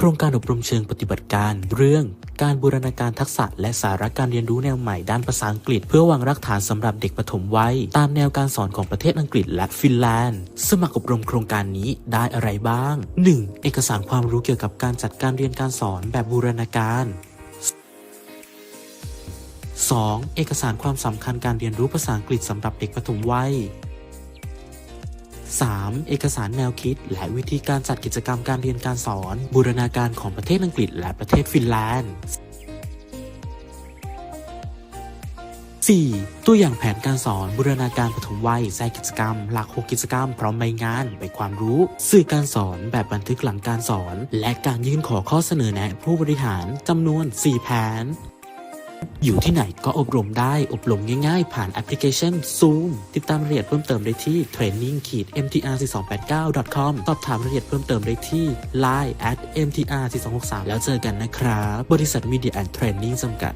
โครงการอบรมเชิงปฏิบัติการ เรื่องการบูรณาการทักษะ และสาระการเรียนรู้แนวใหม่ด้านภาษาอังกฤษ เพื่อวางรากฐานสำหรับเด็กปฐมวัยตามแนวการสอนของประเทศอังกฤษและฟินแลนด์ สมัครอบรมโครงการนี้ได้อะไรบ้าง 1. เอกสารความรู้เกี่ยวกับการจัดการเรียนการสอนแบบบูรณาการ 2. เอกสารความสำคัญการเรียนรู้ภาษาอังกฤษสำหรับเด็กปฐมวัย 3. เอกสารแนวคิด และวิธีการจัดกิจกรรมการเรียนการสอน บูรณาการของประเทศอังกฤษและประเทศฟินแลนด์ 4. ตัวอย่างแผนการสอนบูรณาการปฐมวัยแทรกกิจกรรม หลัก 6 กิจกรรม พร้อมใบงานใบความรู้ สื่อการสอนแบบบันทึกหลังการสอน และการยื่นขอข้อเสนอแนะผู้บริหารจำนวน 4 แผน อยู่ที่ไหนก็อบรมได้ อบรมง่ายๆ ผ่านแอปพลิเคชัน Zoom ติดตามรายละเอียดเพิ่มเติมได้ที่ training-mtr4289.com สอบถามรายละเอียดเพิ่มเติมได้ที่ line at mtr4263 แล้วเจอกันนะครับ บริษัท Media and Training จำกัด